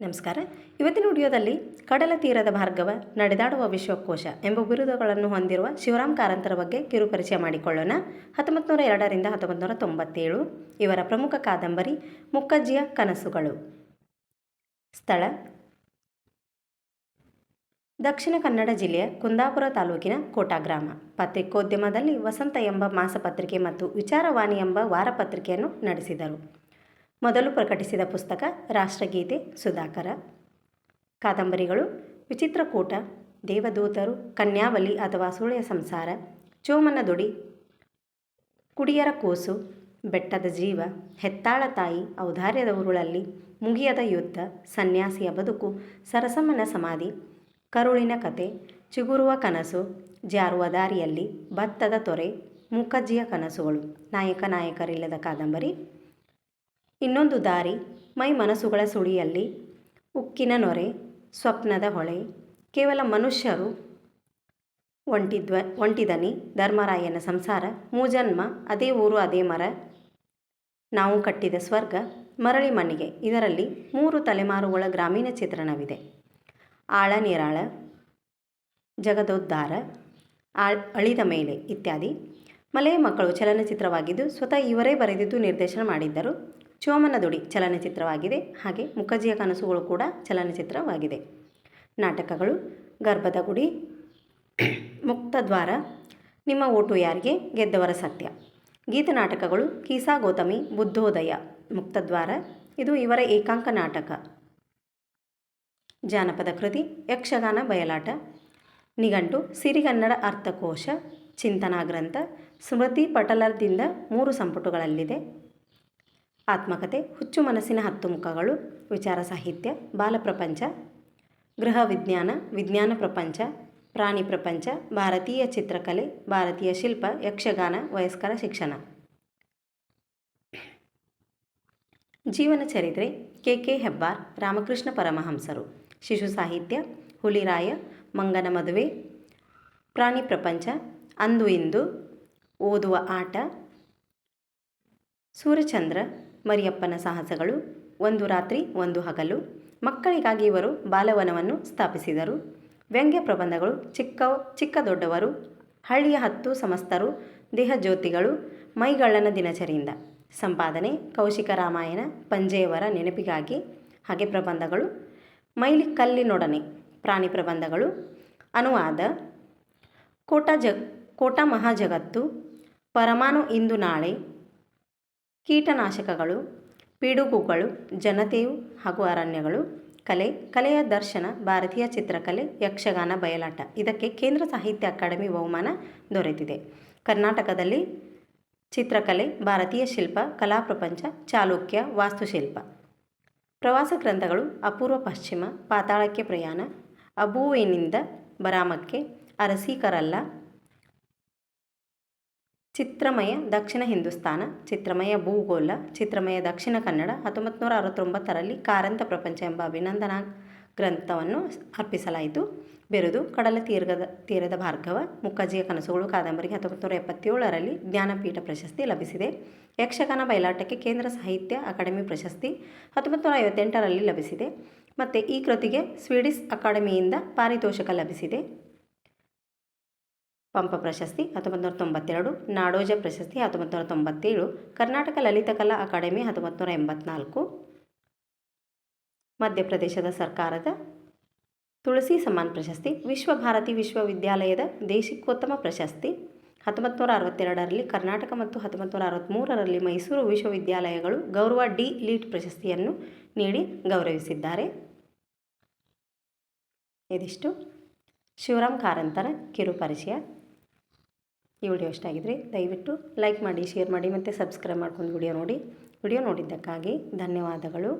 ನಮಸ್ಕಾರ. ಇವತ್ತಿನ ವಿಡಿಯೋದಲ್ಲಿ ಕಡಲ ತೀರದ ಭಾರ್ಗವ, ನಡೆದಾಡುವ ವಿಶ್ವಕೋಶ ಎಂಬ ಬಿರುದುಗಳನ್ನು ಹೊಂದಿರುವ ಶಿವರಾಮ್ ಕಾರಂತರ ಬಗ್ಗೆ ಕಿರುಪರಿಚಯ ಮಾಡಿಕೊಳ್ಳೋಣ. ಹತ್ತೊಂಬತ್ತು ನೂರ ಎರಡರಿಂದ ಹತ್ತೊಂಬತ್ತು ತೊಂಬತ್ತೇಳು, ಇವರ ಪ್ರಮುಖ ಕಾದಂಬರಿ ಮುಕ್ಕಜ್ಜಿಯ ಕನಸುಗಳು. ಸ್ಥಳ ದಕ್ಷಿಣ ಕನ್ನಡ ಜಿಲ್ಲೆಯ ಕುಂದಾಪುರ ತಾಲೂಕಿನ ಕೋಟಾ ಗ್ರಾಮ. ಪತ್ರಿಕೋದ್ಯಮದಲ್ಲಿ ವಸಂತ ಎಂಬ ಮಾಸಪತ್ರಿಕೆ ಮತ್ತು ವಿಚಾರವಾಣಿ ಎಂಬ ವಾರಪತ್ರಿಕೆಯನ್ನು ನಡೆಸಿದರು. ಮೊದಲು ಪ್ರಕಟಿಸಿದ ಪುಸ್ತಕ ರಾಷ್ಟ್ರಗೀತೆ ಸುಧಾಕರ. ಕಾದಂಬರಿಗಳು ವಿಚಿತ್ರಕೂಟ, ದೇವದೂತರು, ಕನ್ಯಾವಲಿ ಅಥವಾ ಸುಳೆಯ ಸಂಸಾರ, ಚೋಮನ ದುಡಿ, ಕುಡಿಯರ ಕೂಸು, ಬೆಟ್ಟದ ಜೀವ, ಹೆತ್ತಾಳ ತಾಯಿ, ಔದಾರ್ಯದ ಉರುಳಲ್ಲಿ ಮುಗಿಯದ ಯುದ್ಧ, ಸನ್ಯಾಸಿಯ ಬದುಕು ಸರಸಮ್ಮನ ಸಮಾಧಿ, ಕರುಳಿನ ಕತೆ, ಚಿಗುರುವ ಕನಸು, ಜಾರುವ ದಾರಿಯಲ್ಲಿ ಭತ್ತದ ತೊರೆ ಮುಖಜ್ಜಿಯ ಕನಸುಗಳು, ನಾಯಕ ನಾಯಕರಿಲ್ಲದ ಕಾದಂಬರಿ. ಇನ್ನೊಂದು ದಾರಿ ಮೈ ಮನಸ್ಸುಗಳ ಸುಳಿಯಲ್ಲಿ. ಉಕ್ಕಿನ ನೊರೆ, ಸ್ವಪ್ನದ ಹೊಳೆ, ಕೇವಲ ಮನುಷ್ಯರು ಒಂಟಿದ್ವ, ಒಂಟಿದನಿ ಧರ್ಮರಾಯನ ಸಂಸಾರ ಮೂಜನ್ಮ ಅದೇ ಊರು, ಅದೇ ಮರ, ನಾವು ಕಟ್ಟಿದ ಸ್ವರ್ಗ, ಮರಳಿ ಮಣ್ಣಿಗೆ. ಇದರಲ್ಲಿ ಮೂರು ತಲೆಮಾರುಗಳ ಗ್ರಾಮೀಣ ಚಿತ್ರಣವಿದೆ. ಆಳ, ನಿರಾಳ, ಜಗದೋದ್ಧಾರ, ಆಳ್, ಅಳಿದ ಮೇಲೆ ಇತ್ಯಾದಿ. ಮಲೆಯ ಮಕ್ಕಳು ಚಲನಚಿತ್ರವಾಗಿದ್ದು ಸ್ವತಃ ಇವರೇ ಬರೆದಿದ್ದು ನಿರ್ದೇಶನ ಮಾಡಿದ್ದರು. ಚೋಮನ ದುಡಿ ಚಲನಚಿತ್ರವಾಗಿದೆ. ಹಾಗೆ ಮುಖಜಿಯ ಕನಸುಗಳು ಕೂಡ ಚಲನಚಿತ್ರವಾಗಿದೆ. ನಾಟಕಗಳು ಗರ್ಭದ ಗುಡಿ ಮುಕ್ತದ್ವಾರ, ನಿಮ್ಮ ಓಟು ಯಾರಿಗೆ? ಗೆದ್ದವರ ಸತ್ಯ. ಗೀತ ನಾಟಕಗಳು, ಕೀಸಾ ಗೌತಮಿ, ಬುದ್ಧೋದಯ, ಮುಕ್ತದ್ವಾರ, ಇದು ಇವರ ಏಕಾಂಕ ನಾಟಕ. ಜಾನಪದ ಕೃತಿ, ಯಕ್ಷಗಾನ ಬಯಲಾಟ, ನಿಘಂಟು, ಸಿರಿಗನ್ನಡ ಅರ್ಥಕೋಶ, ಚಿಂತನಾ ಗ್ರಂಥ, ಸ್ಮೃತಿ ಪಟಲರ್ದಿಂದ ಮೂರು ಸಂಪುಟಗಳಲ್ಲಿದೆ. ಆತ್ಮಕಥೆ ಹುಚ್ಚು ಮನಸ್ಸಿನ ಹತ್ತು ಮುಖಗಳು, ವಿಚಾರ ಸಾಹಿತ್ಯ ಬಾಲಪ್ರಪಂಚ ಗೃಹ ವಿಜ್ಞಾನ ವಿಜ್ಞಾನ ಪ್ರಪಂಚ, ಪ್ರಾಣಿ ಪ್ರಪಂಚ, ಭಾರತೀಯ ಚಿತ್ರಕಲೆ, ಭಾರತೀಯ ಶಿಲ್ಪ, ಯಕ್ಷಗಾನ, ವಯಸ್ಕರ ಶಿಕ್ಷಣ. ಜೀವನ ಚರಿತ್ರೆ, ಕೆ ಕೆ ಹೆಬ್ಬಾರ್, ರಾಮಕೃಷ್ಣ ಪರಮಹಂಸರು. ಶಿಶು ಸಾಹಿತ್ಯ, ಹುಲಿರಾಯ, ಮಂಗನ ಮದುವೆ, ಪ್ರಾಣಿ ಪ್ರಪಂಚ, ಅಂದು ಇಂದು, ಓದುವ ಆಟ, ಸೂರ್ಯಚಂದ್ರ ಮರಿಯಪ್ಪನ ಸಾಹಸಗಳು, ಒಂದು ರಾತ್ರಿ, ಒಂದು ಹಗಲು. ಮಕ್ಕಳಿಗಾಗಿ ಇವರು ಬಾಲವನವನ್ನು ಸ್ಥಾಪಿಸಿದರು. ವ್ಯಂಗ್ಯ ಪ್ರಬಂಧಗಳು, ಚಿಕ್ಕ ಚಿಕ್ಕ ದೊಡ್ಡವರು ಹಳ್ಳಿಯ ಹತ್ತು ಸಮಸ್ತರು ದೇಹಜ್ಯೋತಿಗಳು ಮೈಗಳ್ಳನ ದಿನಚರಿಯಿಂದ. ಸಂಪಾದನೆ, ಕೌಶಿಕ ರಾಮಾಯಣ, ಪಂಜೆಯವರ ನೆನಪಿಗಾಗಿ, ಹಾಗೆ ಪ್ರಬಂಧಗಳು. ಮೈಲಿ ಕಲ್ಲಿನೊಡನೆ ಪ್ರಾಣಿ ಪ್ರಬಂಧಗಳು. ಅನುವಾದ, ಕೋಟ ಜ ಕೋಟ ಮಹಾಜಗತ್ತು, ಪರಮಾಣು ಇಂದು ನಾಳೆ ಕೀಟನಾಶಕಗಳು, ಪಿಡುಗುಗಳು, ಜನತೆಯು ಹಾಗೂ ಅರಣ್ಯಗಳು, ಕಲೆ, ಕಲೆಯ ದರ್ಶನ, ಭಾರತೀಯ ಚಿತ್ರಕಲೆ, ಯಕ್ಷಗಾನ, ಬಯಲಾಟ. ಇದಕ್ಕೆ ಕೇಂದ್ರ ಸಾಹಿತ್ಯ ಅಕಾಡೆಮಿ ಬಹುಮಾನ ದೊರೆತಿದೆ. ಕರ್ನಾಟಕದಲ್ಲಿ ಚಿತ್ರಕಲೆ, ಭಾರತೀಯ ಶಿಲ್ಪ, ಕಲಾ ಪ್ರಪಂಚ, ಚಾಲುಕ್ಯ, ವಾಸ್ತುಶಿಲ್ಪ. ಪ್ರವಾಸ ಗ್ರಂಥಗಳು, ಅಪೂರ್ವ ಪಶ್ಚಿಮ, ಪಾತಾಳಕ್ಕೆ ಪ್ರಯಾಣ, ಅಬೂವಿನಿಂದ ಬರಾಮಕ್ಕೆ, ಅರಸೀಕರಲ್ಲ ಚಿತ್ರಮಯ ದಕ್ಷಿಣ ಹಿಂದೂಸ್ತಾನ, ಚಿತ್ರಮಯ ಭೂಗೋಳ, ಚಿತ್ರಮಯ ದಕ್ಷಿಣ ಕನ್ನಡ ಹತ್ತೊಂಬತ್ತು ನೂರ ಅರವತ್ತೊಂಬತ್ತರಲ್ಲಿ ಕಾರಂತ ಪ್ರಪಂಚ ಎಂಬ ಅಭಿನಂದನಾ ಗ್ರಂಥವನ್ನು ಅರ್ಪಿಸಲಾಯಿತು. ಬೆರೆದು, ಕಡಲ ತೀರ್ಗದ, ತೀರದ ಭಾರ್ಗವ ಮುಖಜಿಯ ಕನಸುಗಳು, ಕಾದಂಬರಿಗೆ ಹತ್ತೊಂಬತ್ತು ನೂರ ಎಪ್ಪತ್ತೇಳರಲ್ಲಿ ಜ್ಞಾನಪೀಠ ಪ್ರಶಸ್ತಿ ಲಭಿಸಿದೆ. ಯಕ್ಷಗಾನ ಬಯಲಾಟಕ್ಕೆ ಕೇಂದ್ರ ಸಾಹಿತ್ಯ ಅಕಾಡೆಮಿ ಪ್ರಶಸ್ತಿ ಹತ್ತೊಂಬತ್ತು ನೂರ ಐವತ್ತೆಂಟರಲ್ಲಿ ಲಭಿಸಿದೆ. ಮತ್ತು ಈ ಕೃತಿಗೆ ಸ್ವೀಡಿಸ್ ಅಕಾಡೆಮಿಯಿಂದ ಪಾರಿತೋಷಕ ಲಭಿಸಿದೆ. ಪಂಪ ಪ್ರಶಸ್ತಿ ಹತ್ತೊಂಬತ್ತು ನೂರ ತೊಂಬತ್ತೆರಡು, ನಾಡೋಜ ಪ್ರಶಸ್ತಿ ಹತ್ತೊಂಬತ್ತು ನೂರ ತೊಂಬತ್ತೇಳು, ಕರ್ನಾಟಕ ಲಲಿತಕಲಾ ಅಕಾಡೆಮಿ ಹತ್ತೊಂಬತ್ತು ನೂರ ಎಂಬತ್ನಾಲ್ಕು. ಮಧ್ಯಪ್ರದೇಶದ ಸರ್ಕಾರದ ತುಳಸಿ ಸಮ್ಮಾನ್ ಪ್ರಶಸ್ತಿ, ವಿಶ್ವಭಾರತಿ ವಿಶ್ವವಿದ್ಯಾಲಯದ ದೇಶಿಕೋತ್ತಮ ಪ್ರಶಸ್ತಿ ಹತ್ತೊಂಬತ್ತು ನೂರ ಅರವತ್ತೆರಡರಲ್ಲಿ ಕರ್ನಾಟಕ ಮತ್ತು ಹತ್ತೊಂಬತ್ತು ನೂರ ಅರವತ್ತ್ಮೂರರಲ್ಲಿ ಮೈಸೂರು ವಿಶ್ವವಿದ್ಯಾಲಯಗಳು ಗೌರವ ಡಿ ಲೀಟ್ ಪ್ರಶಸ್ತಿಯನ್ನು ನೀಡಿ ಗೌರವಿಸಿದ್ದಾರೆ. ಇದಿಷ್ಟು. ಶಿವರಾಮ್ ಕಾರಂತರ ಕಿರು ಪರಿಚಯ. ಈ ವಿಡಿಯೋ ಇಷ್ಟ ಆಗಿದ್ರೆ ದಯವಿಟ್ಟು ಲೈಕ್ ಮಾಡಿ, ಶೇರ್ ಮಾಡಿ ಮತ್ತು ಸಬ್ಸ್ಕ್ರೈಬ್ ಮಾಡ್ಕೊಂಡು ವಿಡಿಯೋ ನೋಡಿ. ವಿಡಿಯೋ ನೋಡಿದ್ದಕ್ಕಾಗಿ ಧನ್ಯವಾದಗಳು.